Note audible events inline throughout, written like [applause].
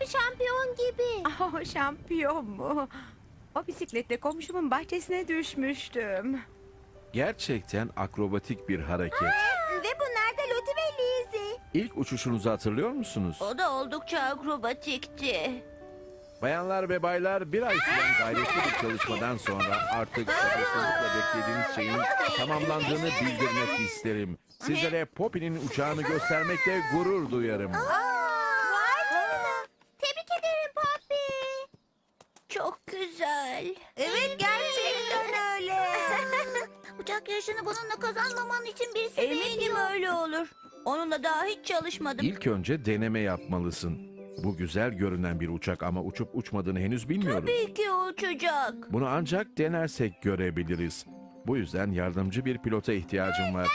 bir şampiyon gibi. Oh şampiyon mu? O bisikletle komşumun bahçesine düşmüştüm. Gerçekten akrobatik bir hareket. Ve bunlar da Loti ve Lizzy. İlk uçuşunuzu hatırlıyor musunuz? O da oldukça akrobatikti. Bayanlar ve baylar bir ay süren gayretli bir çalışmadan sonra artık sabırsızlıkla beklediğiniz şeyin tamamlandığını bildirmek isterim. Sizlere Poppy'nin uçağını göstermekle gurur duyarım. Uçak yarışını bununla kazanmaman için birisi Eminim öyle olur. Onunla daha hiç çalışmadım. İlk önce deneme yapmalısın. Bu güzel görünen bir uçak ama uçup uçmadığını henüz bilmiyorum. Tabii ki uçacak. Bunu ancak denersek görebiliriz. Bu yüzden yardımcı bir pilota ihtiyacım var.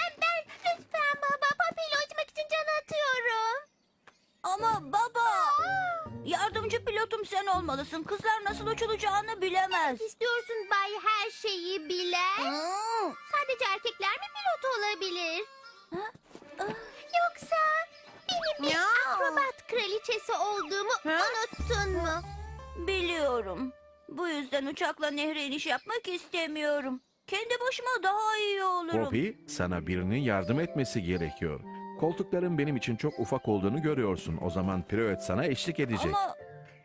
Olmalısın. Kızlar nasıl uçulacağını bilemez. İstiyorsun Bay her şeyi bilen. Sadece erkekler mi pilot olabilir? Yoksa benim bir akrobat kraliçesi olduğumu unuttun mu? Biliyorum. Bu yüzden uçakla nehre iniş yapmak istemiyorum. Kendi başıma daha iyi olurum. Poppy, sana birinin yardım etmesi gerekiyor. Koltukların benim için çok ufak olduğunu görüyorsun. O zaman piruet sana eşlik edecek. Ama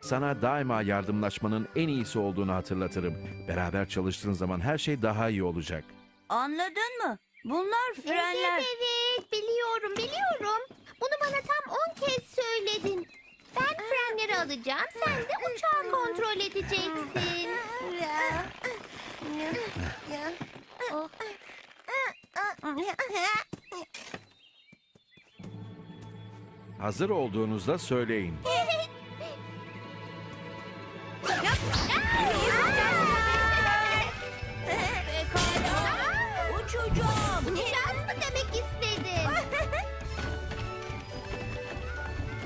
Sana daima yardımlaşmanın en iyisi olduğunu hatırlatırım. Beraber çalıştığın zaman her şey daha iyi olacak. anladın mı? Bunlar frenler. Evet evet biliyorum biliyorum. Bunu bana tam 10 kez söyledin. Ben frenleri alacağım sen de uçağı kontrol edeceksin. Hazır olduğunuzda söyleyin.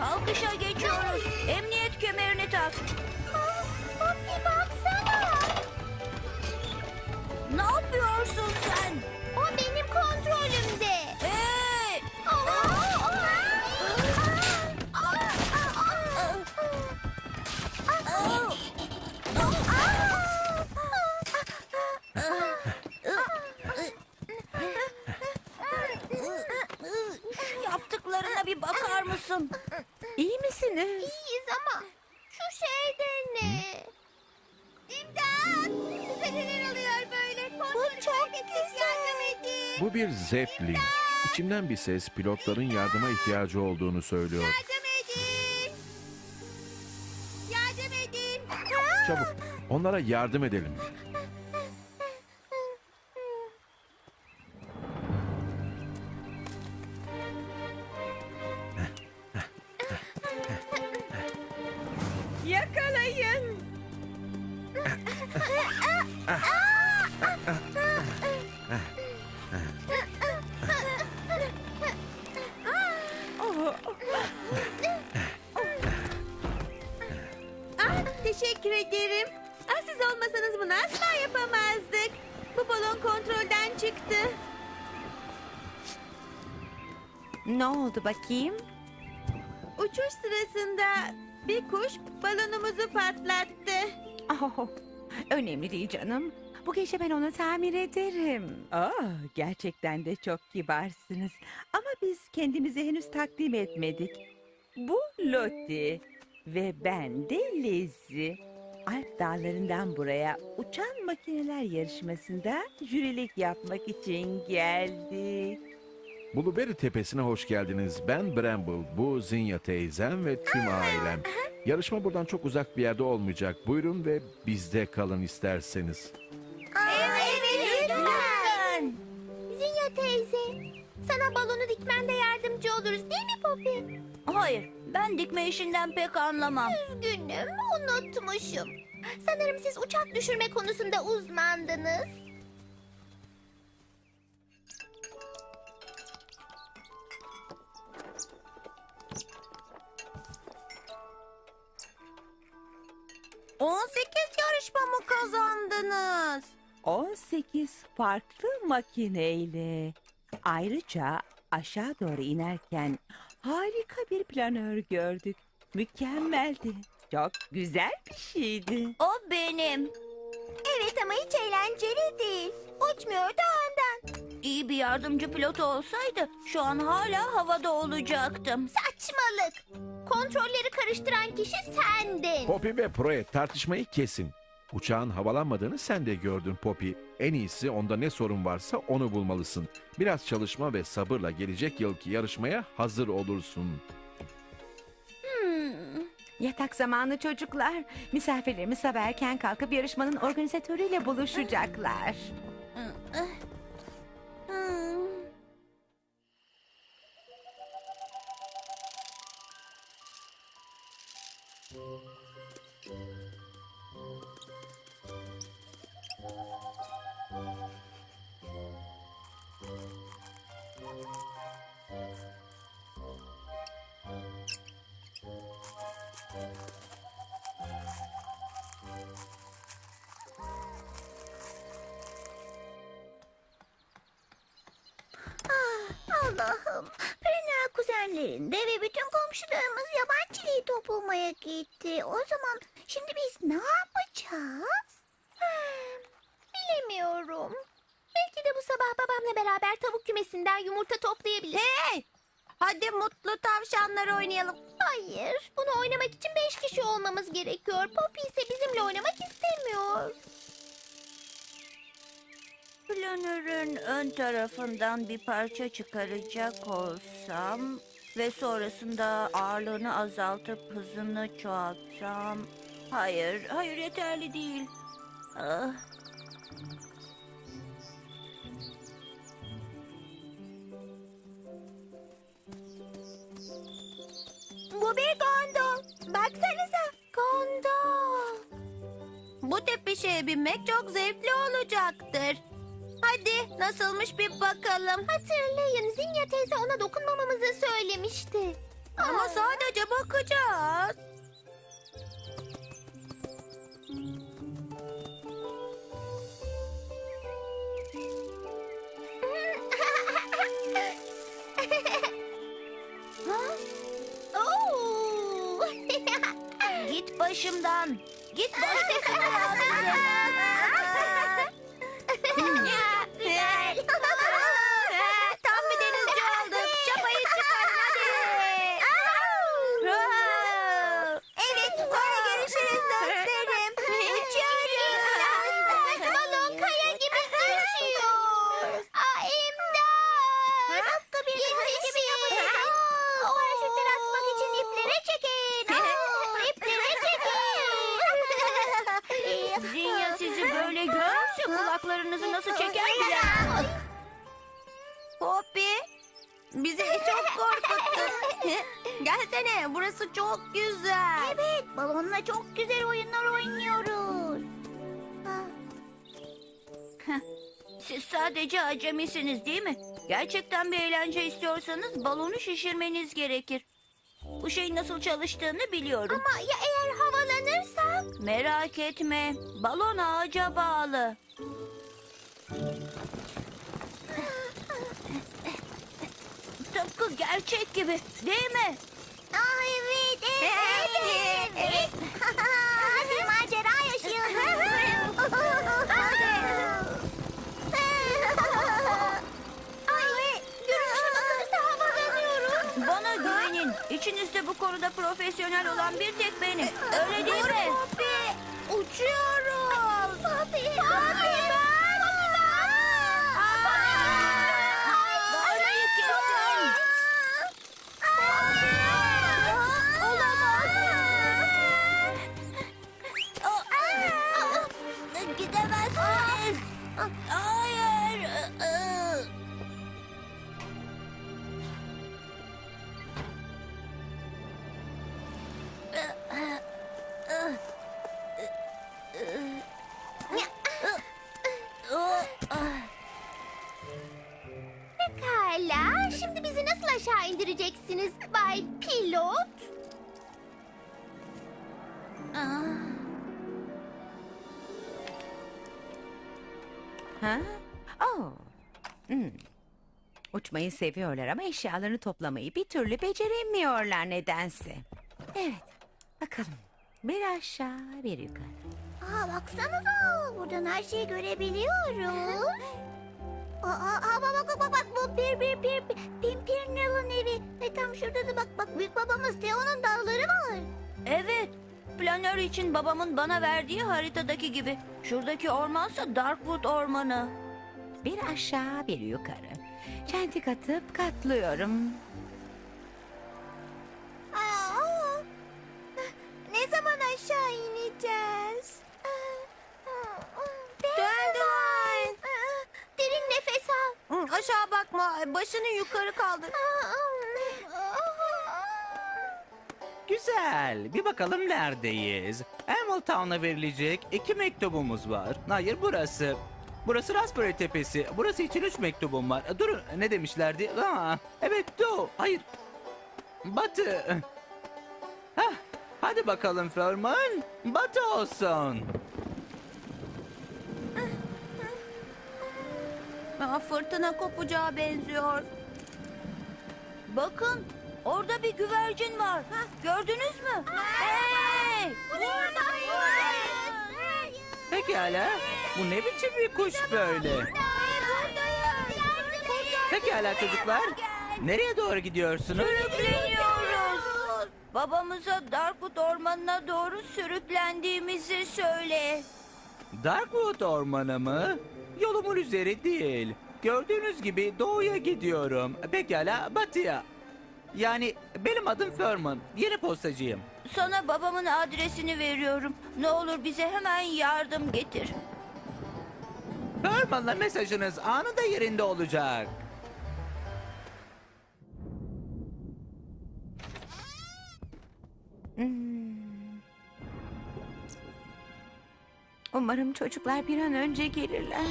Kalkışa geçiyoruz. Emniyet kemerini tak. Poppy baksana. Ne yapıyorsun sen? O benim kontrolümde. Hey! Yaptıklarına bir bakar mısın? Bu bir zeppelin. İçimden bir ses pilotların yardıma ihtiyacı olduğunu söylüyor. Yardım edin. Yardım edin. Çabuk onlara yardım edelim. Ah, teşekkür ederim. Ah, siz olmasanız bunu asla yapamazdık. Bu balon kontrolden çıktı. Ne oldu bakayım? Uçuş sırasında bir kuş balonumuzu patlattı. Oh, önemli değil canım. Bu gece ben onu tamir ederim. Aa, gerçekten de çok kibarsınız. Ama biz kendimizi henüz takdim etmedik. Bu Lottie ve ben de Lizzie. Alp dağlarından buraya uçan makineler yarışmasında jürilik yapmak için geldik. Blueberry Tepesi'ne hoş geldiniz. Ben Bramble, bu Zinya teyzem ve tüm ailem. Yarışma buradan çok uzak bir yerde olmayacak. Buyurun ve bizde kalın isterseniz. Sana balonu dikmende yardımcı oluruz değil mi Poppy? Hayır, ben dikme işinden pek anlamam. Üzgünüm, unutmuşum. Sanırım siz uçak düşürme konusunda uzmandınız. On sekiz yarışma mı kazandınız? 18 farklı makineyle. Ayrıca aşağı doğru inerken Harika bir planör gördük. Mükemmeldi. Çok güzel bir şeydi. O benim. Evet ama hiç eğlenceli değil. Uçmuyor da ondan. İyi bir yardımcı pilot olsaydı şu an hala havada olacaktım. Saçmalık. Kontrolleri karıştıran kişi sendin. Poppy ve Proe tartışmayı kesin. Uçağın havalanmadığını sen de gördün Poppy. En iyisi onda ne sorun varsa onu bulmalısın. Biraz çalışma ve sabırla gelecek yılki yarışmaya hazır olursun. Yatak zamanı çocuklar. Misafirlerimiz sabah erken kalkıp yarışmanın organizatörüyle buluşacaklar. Allah'ım. Perinler kuzenlerinde ve bütün komşularımız yaban çileği toplamaya gitti. O zaman şimdi biz ne yapacağız? Hmm, bilemiyorum. Belki de bu sabah babamla beraber tavuk kümesinden yumurta toplayabiliriz. Hey! Hadi mutlu tavşanlar oynayalım. Hayır. Bunu oynamak için beş kişi olmamız gerekiyor. Poppy ise bizimle oynamak istemiyor. Planörün ön tarafından bir parça çıkaracak olsam ve sonrasında ağırlığını azaltıp hızını çoğaltsam... Hayır, hayır yeterli değil. Ah. Bu bir gondol. Baksanıza. Gondol. Bu tip bir şeye binmek çok zevkli olacaktır. Hadi nasılmış bir bakalım. Hatırlayın Zinya teyze ona dokunmamamızı söylemişti. Ama sadece bakacağız. Başımdan. Git başkasına Sadece acemisiniz değil mi? Gerçekten bir eğlence istiyorsanız balonu şişirmeniz gerekir. Bu şeyin nasıl çalıştığını biliyorum. Ama ya eğer havalanırsak? Merak etme. Balon ağaca bağlı. Tıpkı gerçek gibi değil mi? Aa, evet, evet. Evet, evet. [laughs] İçinizde bu konuda profesyonel olan bir tek benim. Öyle değil mi? Uçuyoruz. Poppy, Poppy Ha? Oh. Hmm. Uçmayı seviyorlar ama eşyalarını toplamayı bir türlü beceremiyorlar nedense. Evet, bakalım. Bir aşağı, bir yukarı. Aa baksanıza buradan her şeyi görebiliyoruz. Aa, aa bak bak bak bak bu bir bir bir bir Pimpirnal'ın evi. Ve tam şurada da bak bak büyük babamız Theo'nun dağları var. Evet. Planör için babamın bana verdiği haritadaki gibi. Şuradaki ormansa Darkwood ormanı. Bir aşağı, bir yukarı. Çentik atıp katlıyorum. Aa, ne zaman aşağı ineceğiz? Dandelion. Derin nefes al. Aşağı bakma, başını yukarı kaldır. Güzel. Bir bakalım neredeyiz. Hamiltown'a verilecek iki mektubumuz var. Hayır burası. Burası Raspberry Tepesi. Burası için üç mektubum var. Durun ne demişlerdi? Aa, evet Doğu. Hayır. Batı. Hah, hadi bakalım Furman. Batı olsun. Aa, fırtına kopacağı benziyor. Bakın orada bir güvercin var. Gördünüz mü? Hey! Pekala. Bu ne biçim bir kuş böyle? Pekala çocuklar. Nereye doğru gidiyorsunuz? Sürükleniyoruz. Babamıza Darkwood ormanına doğru sürüklendiğimizi söyle. Darkwood ormanı mı? Yolumun üzeri değil. Gördüğünüz gibi doğuya gidiyorum. Pekala batıya. Yani benim adım Furman. Yeni postacıyım. Sana babamın adresini veriyorum. Ne olur bize hemen yardım getir. Furman'la mesajınız anında yerinde olacak. Hmm. Umarım çocuklar bir an önce gelirler.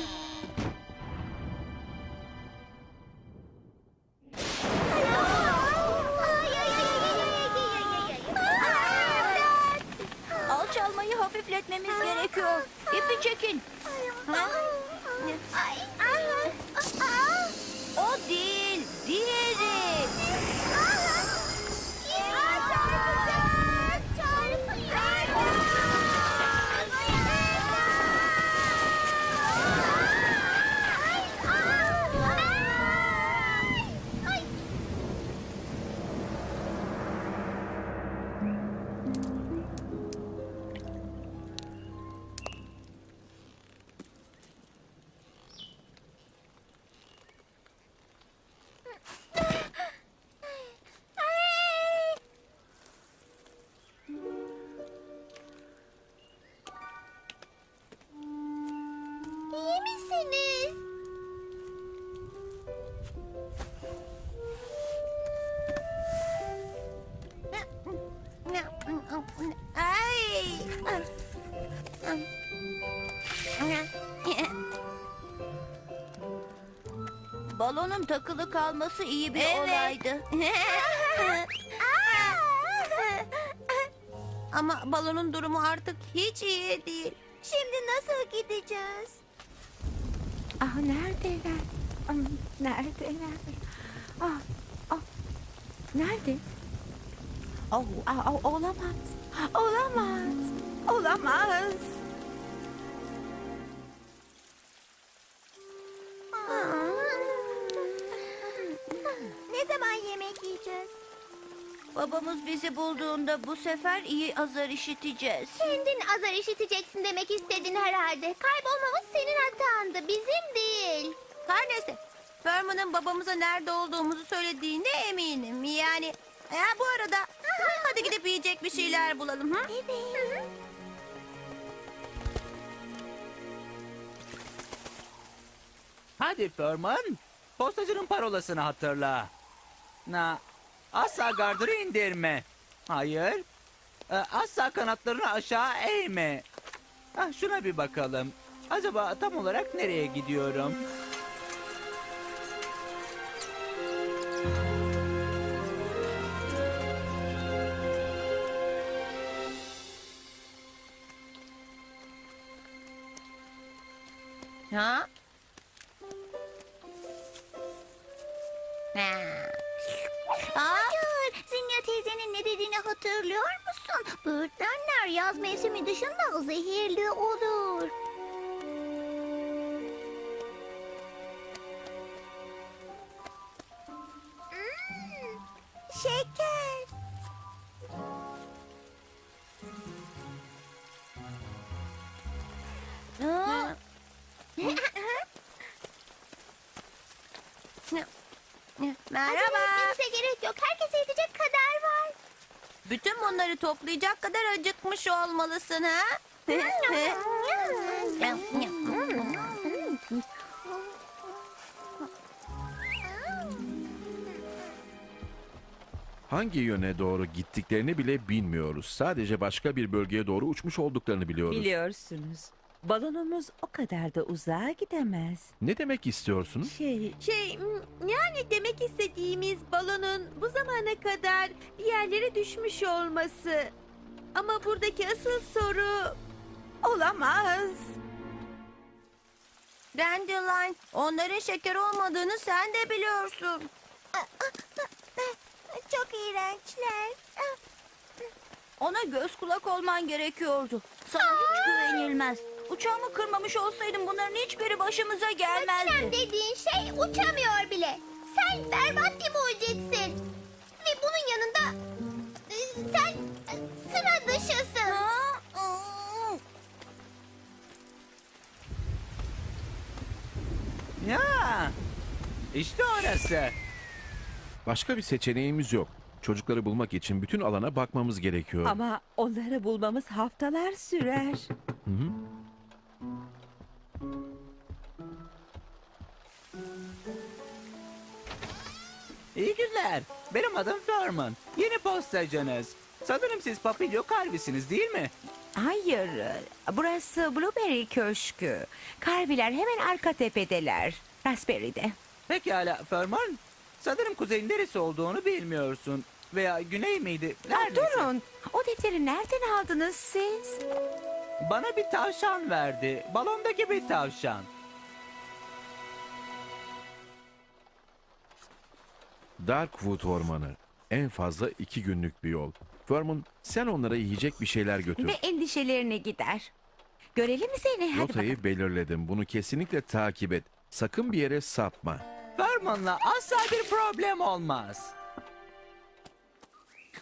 Balonun takılı kalması iyi bir Evet. olaydı. [laughs] Ama balonun durumu artık hiç iyi değil. Şimdi nasıl gideceğiz? Ah neredeler? Ah, Neredeler? Ah, ah. Nerede? Oh, ah, ah, olamaz. Olamaz. Olamaz. Babamız bizi bulduğunda bu sefer iyi azar işiteceğiz. Kendin azar işiteceksin demek istedin herhalde. Kaybolmamız senin hatandı, bizim değil. Her neyse. Furman'ın babamıza nerede olduğumuzu söylediğine eminim. Yani e, bu arada [laughs] hadi gidip yiyecek bir şeyler bulalım. Ha? Evet. Hadi Furman. Postacının parolasını hatırla. Na, asla gardırı indirme. Hayır. E, asla kanatlarını aşağı eğme. Ah, şuna bir bakalım. Acaba tam olarak nereye gidiyorum? Ha? Hayır, Zinya teyzenin ne dediğini hatırlıyor musun? Böğürtlenler yaz mevsimi dışında zehirli olur. Hmm, şeker. Aa, Merhaba. Gitmemize gerek yok. Herkese yetecek kadar var. Bütün bunları toplayacak kadar acıkmış olmalısın ha? Hangi yöne doğru gittiklerini bile bilmiyoruz. Sadece başka bir bölgeye doğru uçmuş olduklarını biliyoruz. Biliyorsunuz. Balonumuz o kadar da uzağa gidemez. Ne demek istiyorsunuz? Şey, şey yani demek istediğimiz balonun bu zamana kadar bir yerlere düşmüş olması. Ama buradaki asıl soru olamaz. Dandelion, onların şeker olmadığını sen de biliyorsun. Çok iğrençler. Ona göz kulak olman gerekiyordu. Sana hiç güvenilmez. Uçağımı kırmamış olsaydım bunların hiçbiri başımıza gelmezdi. dediğin şey uçamıyor bile. Sen berbat bir mucitsin. Ve bunun yanında e, sen e, sıra dışısın. Ya. İşte orası. Başka bir seçeneğimiz yok. Çocukları bulmak için bütün alana bakmamız gerekiyor. Ama onları bulmamız haftalar sürer. Hı hı. İyi günler. Benim adım Furman. Yeni postacınız. Sanırım siz Papilio Karvisiniz değil mi? Hayır, burası Blueberry Köşkü. Karviler hemen arka tepedeler. Raspberry'de. Pekala Furman. Sanırım kuzeyin neresi olduğunu bilmiyorsun. Veya güney miydi? Neredeyse. durun, o defteri nereden aldınız siz? Bana bir tavşan verdi. Balondaki bir tavşan. Darkwood Ormanı. En fazla iki günlük bir yol. Vermon sen onlara yiyecek bir şeyler götür. Ve endişelerini gider. Görelim mi seni? Hadi bakalım. Rotayı belirledim. Bunu kesinlikle takip et. Sakın bir yere sapma. Furman'la asla bir problem olmaz.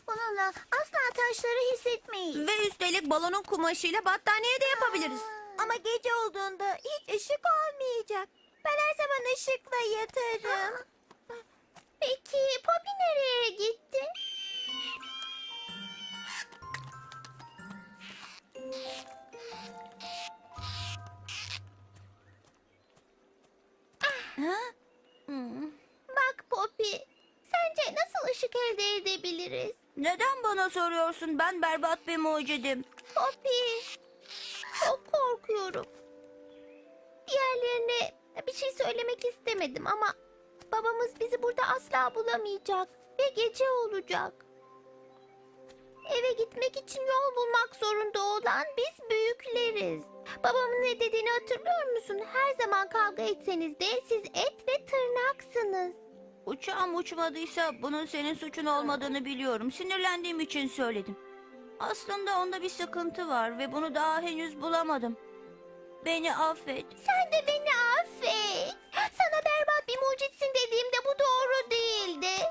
Onunla asla taşları hissetmeyiz. Ve üstelik balonun kumaşıyla battaniye de yapabiliriz. Ama gece olduğunda hiç ışık olmayacak. Ben her zaman ışıkla yatarım. Peki Poppy nereye gitti? Hmm. Bak Poppy, sence nasıl ışık elde edebiliriz? Neden bana soruyorsun? Ben berbat bir mucidim. Poppy, çok korkuyorum. Diğerlerine bir şey söylemek istemedim ama babamız bizi burada asla bulamayacak ve gece olacak. Eve gitmek için yol bulmak zorunda olan biz büyükleriz. Babamın ne dediğini hatırlıyor musun? Her zaman kavga etseniz de siz et ve tırnaksınız. Uçağım uçmadıysa bunun senin suçun olmadığını biliyorum. Sinirlendiğim için söyledim. Aslında onda bir sıkıntı var ve bunu daha henüz bulamadım. Beni affet. Sen de beni affet. Sana berbat bir mucitsin dediğimde bu doğru değildi.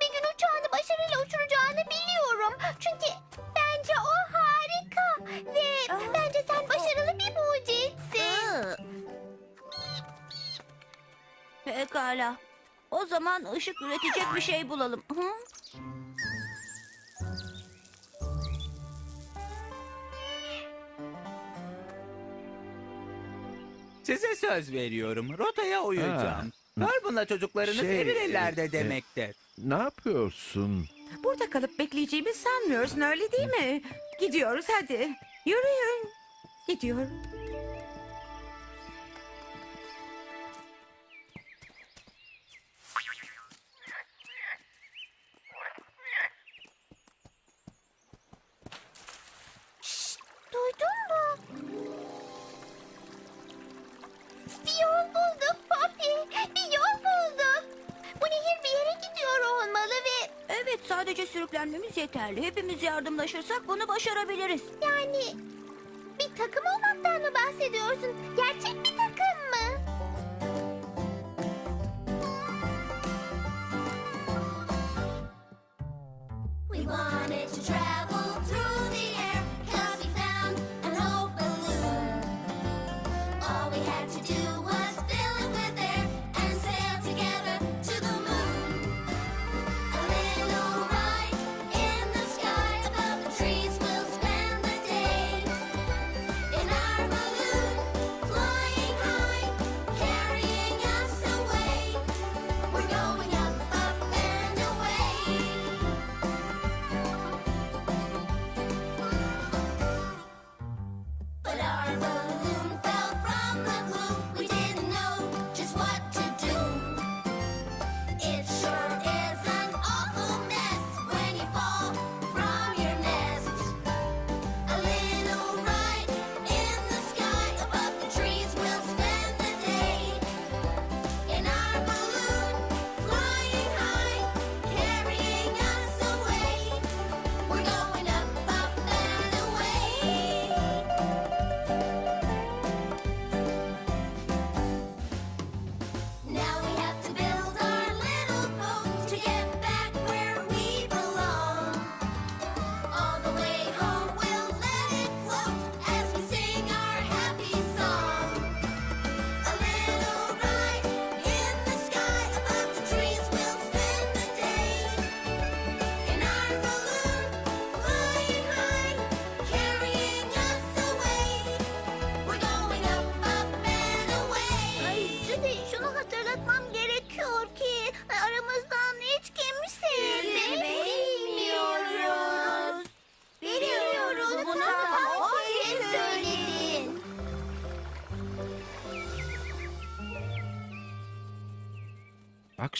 Bir gün uçağını başarıyla uçuracağını biliyorum. Çünkü bence o harika. Ve bence sen başarılı bir mucitsin. Pekala. O zaman ışık üretecek bir şey bulalım. Hı? Size söz veriyorum. Rotaya uyacağım. Furman'la çocuklarınız Şey, emin ellerde e, e, demektir. Ne yapıyorsun? Burada kalıp bekleyeceğimi sanmıyorsun öyle değil mi? Gidiyoruz hadi. Yürüyün. Gidiyorum. Yani bir takım olmaktan mı bahsediyorsun? Gerçek bir takım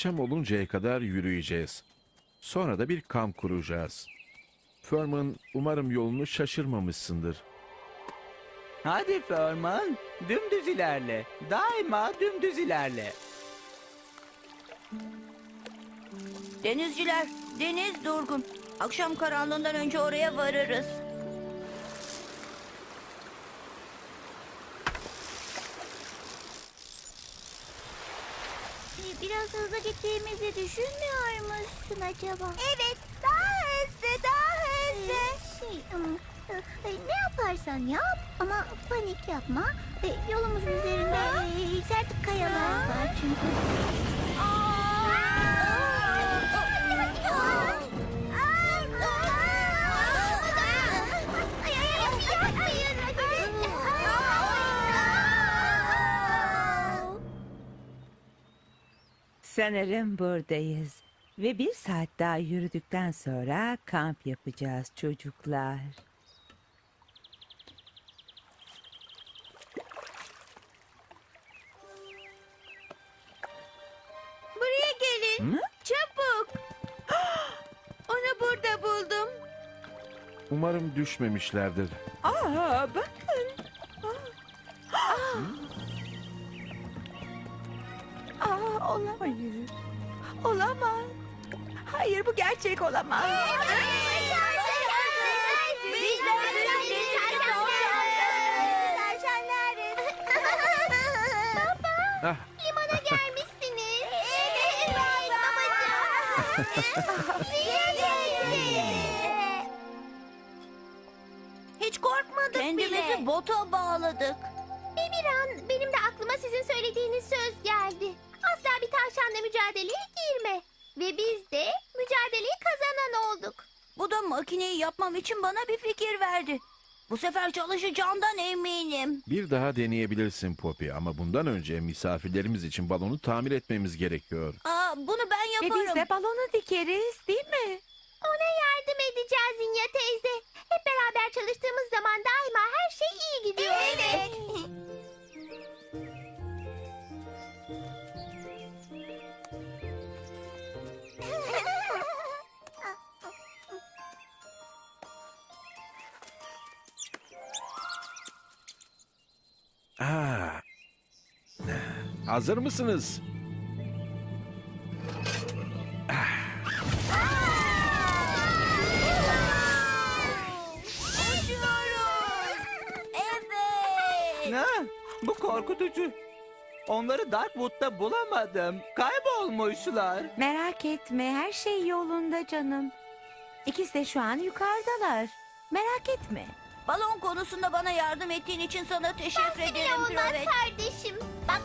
Akşam oluncaya kadar yürüyeceğiz. Sonra da bir kamp kuracağız. Furman, umarım yolunu şaşırmamışsındır. Hadi Furman, dümdüz ilerle. Daima dümdüz ilerle. Denizciler, deniz durgun. Akşam karanlığından önce oraya varırız. Biraz hızlı gittiğimizi düşünmüyor musun acaba? Evet, daha hızlı, daha hızlı. şey, ım, e, ne yaparsan yap ama panik yapma. E, Yolumuzun üzerinde e, sert kayalar var çünkü. Sanırım buradayız. Ve bir saat daha yürüdükten sonra kamp yapacağız çocuklar. Buraya gelin. Çabuk. [gasps] Onu burada buldum. Umarım düşmemişlerdir. Aa bakın. Olamaz. Olamaz. Hayır bu gerçek olamaz. Ah, Limana gelmişsiniz. [laughs] Evet babacığım. Hiç korkmadık Kendimizi bile. bota bağladık. Ve biz de mücadeleyi kazanan olduk. Bu da makineyi yapmam için bana bir fikir verdi. Bu sefer çalışacağından eminim. bir daha deneyebilirsin Poppy ama bundan önce misafirlerimiz için balonu tamir etmemiz gerekiyor. Aa, bunu ben Ve yaparım. biz de balonu dikeriz değil mi? Ona yardım edeceğiz Zinya teyze. Hep beraber çalıştığımız zaman daima her şey iyi gidiyor. Evet. [laughs] Ha. Hazır mısınız? Evet. Ne? Bu korkutucu. Onları Darkwood'da bulamadım. Kaybolmuşlar. Merak etme her şey yolunda canım. İkisi de şu an yukarıdalar. Merak etme. Balon konusunda bana yardım ettiğin için sana teşekkür ederim Olmaz Pirovet. kardeşim. Bak